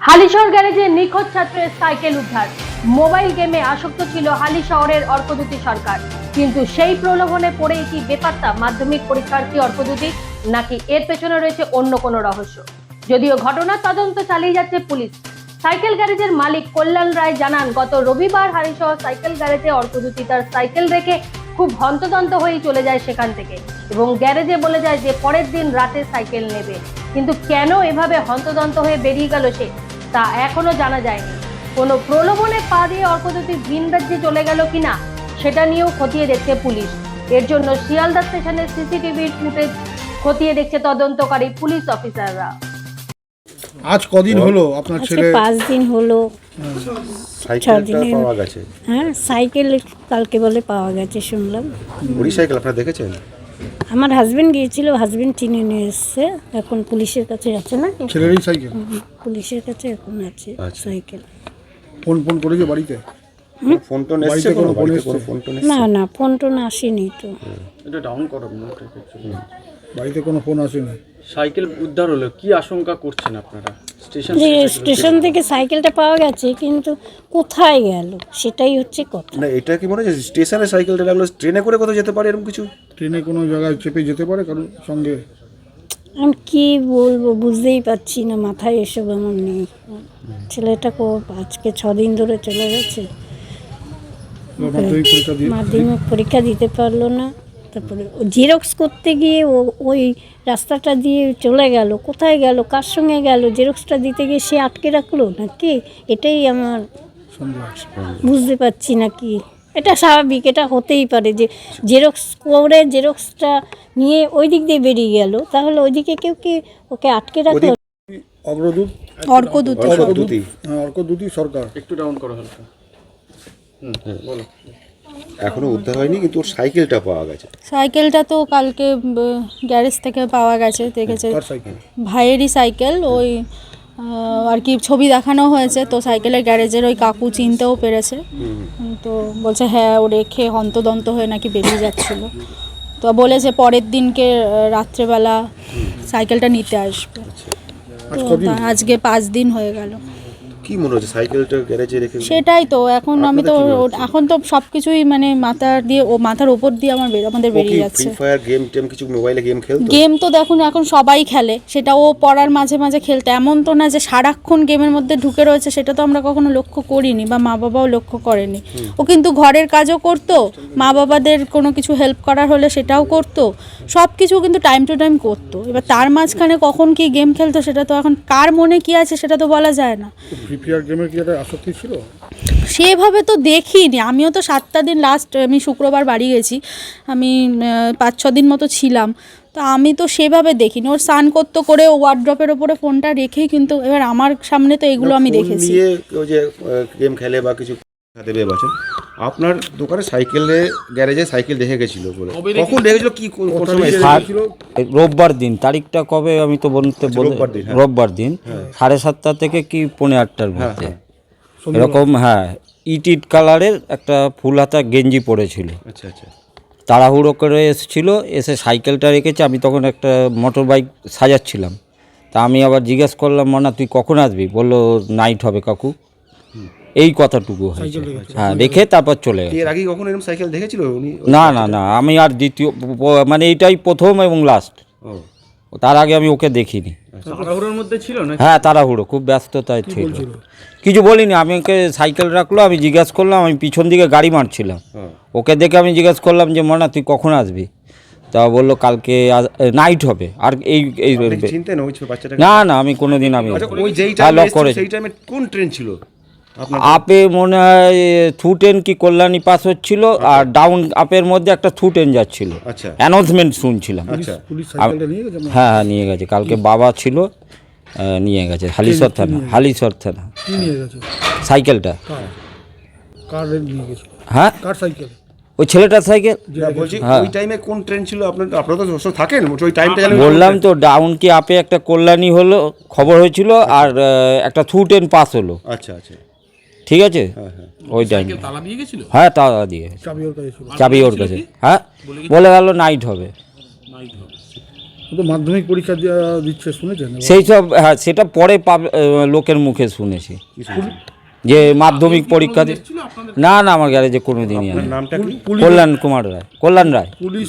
হালিশহর গ্যারেজে নিখোঁজ ছাত্রের সাইকেল উদ্ধার। মোবাইল গেমে আসক্ত ছিল হালি শহরের অর্কদূতি সরকার। কিন্তু সেই প্রলোভনে পড়েই কি বেপাত্তা মাধ্যমিক পরীক্ষার্থী অর্কদূতি নাকি এর পেছনে রয়েছে অন্য কোনো রহস্য? যদিও ঘটনার তদন্ত চালিয়ে যাচ্ছে পুলিশ। সাইকেল গ্যারেজের মালিক কল্যাণ রায় জানান, গত রবিবার হালিশহর সাইকেল গ্যারেজে অর্কদূতি তার সাইকেল রেখে খুব হন্তদন্ত হয়েই চলে যায় সেখান থেকে এবং গ্যারেজে বলে যায় যে পরের দিন রাতে সাইকেল নেবে। কিন্তু কেন এভাবে হন্তদন্ত হয়ে বেরিয়ে গেল সে? তা এখনও জানা যায়নি। কোনো প্রলোভনে পা দিয়ে অর্কদূতি ভিন রাজ্যে চলে গেল কিনা সেটা নিয়েও খতিয়ে দেখছে পুলিশ। এর জন্য শিয়ালদা স্টেশনের সিসিটিভির ফুটেজ খতিয়ে দেখছে তদন্তকারী পুলিশ অফিসাররা। আজ কদিন হলো আপনার ছেলে? পাঁচ দিন হলো। সাইকেলটা পাওয়া গেছে। হ্যাঁ সাইকেল কালকে বলে পাওয়া গেছে শুনলাম। ওই সাইকেল আপনারা দেখেছেন? আমার হাজবেন্ড গিয়েছিল হাজবেন্ড চিনে নিয়ে এসছে। এখন পুলিশের কাছে আছে না? ছেলেরই সাইকেল? পুলিশের কাছে এখন আছে আচ্ছা। সাইকেল। ফোন ফোন করেছে বাড়িতে? ফোন টোন এসছে বাড়িতে কোনো ফোন বাড়িতে কোনো এসছে? ফোন টোন না না ফোন টোন আসেনি তো। এটা ডাউন করো বাড়িতে কোনো ফোন আসেনি? সাইকেল উদ্ধার হলো কি আশঙ্কা করছেন আপনারা? যে স্টেশন থেকে সাইকেলটা পাওয়া গেছে কিন্তু কোথায় গেল? সেটাই হচ্ছে কথা। না এটা কি মনে হচ্ছে স্টেশনে সাইকেলটা লাগল ট্রেনে করে কোথাও যেতে পারে এরকম কিছু? ট্রেনে কোনো জায়গায় চেপে যেতে পারে কারণ সঙ্গে? আমি কি বলব বুঝতেই পারছি না মাথায় এসব আমার নেই। ছেলেটা কো আজকে ছদিন ধরে চলে গেছে। মাধ্যমিক পরীক্ষা দিতে পারল না। তারপরে জেরক্স করতে গিয়ে ও ওই রাস্তাটা দিয়ে চলে গেল। কোথায় গেল? কার সঙ্গে গেল? জেরক্সটা দিতে গিয়ে সে আটকে রাখল নাকি? এটাই আমার বুঝতে পারছি না কি এটা স্বাভাবিক এটা হতেই পারে যে জেরক্স করে জেরক্সটা নিয়ে ওই দিক দিয়ে বেরিয়ে গেল। তাহলে ওইদিকে কেউ কি ওকে আটকে রাখল? অগ্রদূত অর্কদূত। অর্কদূতি হ্যাঁ সরকার। একটু ডাউন করো হালকা। এখনও উদ্ধার হয়নি কিন্তু ওর সাইকেলটা পাওয়া গেছে। সাইকেলটা তো কালকে গ্যারেজ থেকে পাওয়া গেছে দেখেছে। ভাইয়েরই সাইকেল ওই আর কি ছবি দেখানো হয়েছে তো সাইকেলের গ্যারেজের ওই কাকু চিনতেও পেরেছে। তো বলছে হ্যাঁ ও রেখে হন্তদন্ত হয়ে নাকি বেরিয়ে যাচ্ছিল। তো বলেছে পরের দিনকে রাত্রেবেলা সাইকেলটা নিতে আসবে। তো আজকে পাঁচ দিন হয়ে গেল। কি মনে হচ্ছে? সাইকেলটা গ্যারেজে রেখে সেটাই তো এখন আমি তো এখন তো সব কিছুই মানে মাথার দিয়ে ও মাথার ওপর দিয়ে আমার আমাদের বেরিয়ে ফ্রি যাচ্ছে ফায়ার গেম টেম কিছু মোবাইলে গেম খেলতো? গেম তো দেখুন এখন সবাই খেলে। সেটা ও পড়ার মাঝে মাঝে খেলতে। এমন তো না যে সারাক্ষণ গেমের মধ্যে ঢুকে রয়েছে সেটা তো আমরা কখনো লক্ষ্য করিনি বা মা বাবাও লক্ষ্য করেনি। ও কিন্তু ঘরের কাজও করতো। মা বাবাদের কোনো কিছু হেল্প করার হলে সেটাও করতো। সব কিছু কিন্তু টাইম টু টাইম করতো। এবার তার মাঝখানে কখন কি গেম খেলতো সেটা তো এখন কার মনে কি আছে সেটা তো বলা যায় না। গেমের কি একটা আসক্তি ছিল? সেভাবে তো দেখিনি। আমিও তো সাতটা দিন লাস্ট আমি শুক্রবার বাড়ি গেছি। আমি পাঁচ ছ দিন মতো ছিলাম। তো আমি তো সেভাবে দেখিনি। ওর স্নান করতো করে ওয়ার্ড্রপের ওপরে ফোনটা রেখেই কিন্তু এবার আমার সামনে তো এগুলো আমি দেখেছি। ওই যে গেম খেলে বা কিছু দেবে বলছেন আপনার দোকানে সাইকেলে গ্যারেজে সাইকেল দেখে গেছিল বলে। কখন রেখেছিল কি কোন সময় রোববার দিন তারিখটা কবে আমি তো বলতে বলে রোববার দিন, হ্যাঁ। দিন সাড়ে সাতটা থেকে কি পৌনে আটটার মধ্যে। হ্যাঁ। এরকম হ্যাঁ ইট ইট কালারের একটা ফুল হাতা গেঞ্জি পরেছিল আচ্ছা আচ্ছা। তাড়াহুড়ো করে এসেছিল এসে সাইকেলটা রেখেছে আমি তখন একটা মোটর বাইক সাজাচ্ছিলাম। তা আমি আবার জিজ্ঞেস করলাম মনা তুই কখন আসবি? বলল নাইট হবে কাকু। এই কথাটুকু হয়েছে। হ্যাঁ দেখে তারপর চলে গেছে। এর আগে কখন এরকম সাইকেল দেখেছিল উনি? না না না আমি আর দ্বিতীয় মানে এটাই প্রথম এবং লাস্ট তার আগে আমি ওকে দেখিনি। তাড়াহুড়োর মধ্যে ছিল না হ্যাঁ তাড়াহুড়ো খুব ব্যস্ততায় ছিল। কিছু বলিনি আমি ওকে সাইকেল রাখল আমি জিজ্ঞেস করলাম আমি পিছন দিকে গাড়ি মারছিলাম। ওকে দেখে আমি জিজ্ঞেস করলাম যে মনা তুই কখন আসবি? তা বলল কালকে নাইট হবে। আর এই এই না না আমি কোনোদিন আমি আচ্ছা ওই যেই হ্যাঁ, টাইমে লক করেছি। কোন ট্রেন ছিল? আপে মনে হয় থ্রু ট্রেন কি কল্যাণী পাস হচ্ছিল আর ডাউন আপের মধ্যে একটা থ্রু ট্রেন যাচ্ছিল। আচ্ছা। অ্যানাউন্সমেন্ট শুনছিলাম। আচ্ছা। নিয়ে গেছে হ্যাঁ। হ্যাঁ নিয়ে গেছে। কালকে বাবা ছিল নিয়ে গেছে। হালিশর থানা হালিশর থানা। কি নিয়ে গেছে? সাইকেলটা। হ্যাঁ? কার সাইকেল? ওই ছেলেটার সাইকেল? বলছি হ্যাঁ। ওই টাইমে কোন ট্রেন ছিল? আপনার আপনারা তো থাকেন ওই টাইমটা বললাম তো ডাউন কি আপে একটা কল্যাণী হলো খবর হয়েছিল আর একটা থ্রু ট্রেন পাস হলো। আচ্ছা আচ্ছা। ঠিক আছে? হ্যাঁ হ্যাঁ। ওই টাইম হ্যাঁ তালা দিয়ে। চাবি ওর কাছে ছিল। চাবি ওর কাছে। হ্যাঁ বলে গেল নাইট হবে। মাধ্যমিক পরীক্ষা দিচ্ছে শুনেছেন? সেই সব হ্যাঁ সেটা পরে লোকের মুখে শুনেছি। যে মাধ্যমিক পরীক্ষা না না আমার গ্যারেজে কোনো দিনই কল্যাণ কুমার রায়। কল্যাণ রায়। পুলিশ